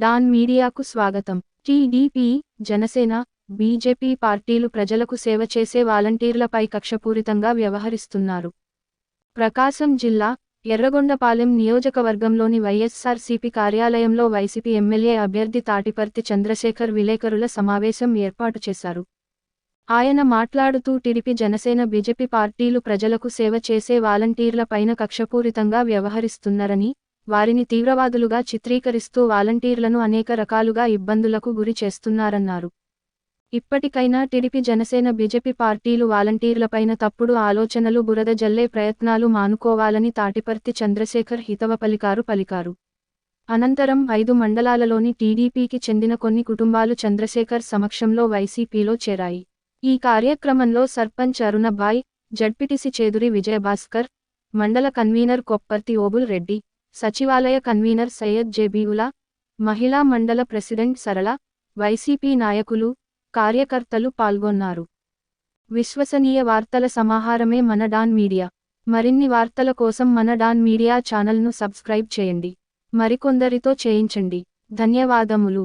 Don మీడియాకు స్వాగతం. TDP Janasena BJP పార్టీలు ప్రజలకు సేవ చేసే వాలంటీర్లపై కక్షపూరితంగా వ్యవహరిస్తున్నారు. ప్రకాశం జిల్లా ఎర్రగొండపాలెం నియోజకవర్గంలోని వైఎస్సార్సీపీ కార్యాలయంలో వైసీపీ ఎమ్మెల్యే అభ్యర్థి తాటిపర్తి చంద్రశేఖర్ విలేకరుల సమావేశం ఏర్పాటు చేశారు. ఆయన మాట్లాడుతూ టిడిపి జనసేన బీజేపీ పార్టీలు ప్రజలకు సేవ చేసే వాలంటీర్ల పైన కక్షపూరితంగా వ్యవహరిస్తున్నారని వారిని తీవ్రవాదులుగా చిత్రీకరిస్తూ వాలంటీర్లను అనేక రకాలుగా ఇబ్బందులకు గురి చేస్తున్నారన్నారు. ఇప్పటికైనా టిడిపి జనసేన బీజేపీ పార్టీలు వాలంటీర్లపైన తప్పుడు ఆలోచనలు బురద జల్లే ప్రయత్నాలు మానుకోవాలని తాటిపర్తి చంద్రశేఖర్ హితవ పలికారు. పలికారు అనంతరం ఐదు మండలాలలోని టీడీపీకి చెందిన కొన్ని కుటుంబాలు చంద్రశేఖర్ సమక్షంలో వైసీపీలో చేరాయి. ఈ కార్యక్రమంలో సర్పంచ్ అరుణభాయ్ జడ్పిటిసి చేదురి విజయభాస్కర్ మండల కన్వీనర్ కొప్పర్తి ఓబుల్ రెడ్డి సచివాలయ కన్వీనర్ సయ్యద్ జెబీవులా మహిళా మండల ప్రెసిడెంట్ సరళ వైసీపీ నాయకులు కార్యకర్తలు పాల్గొన్నారు. విశ్వసనీయ వార్తల సమాహారమే మన డాన్ మీడియా. మరిన్ని వార్తల కోసం మన డాన్ మీడియా ఛానల్ను సబ్స్క్రైబ్ చేయండి. మరికొందరితో చేయించండి. ధన్యవాదములు.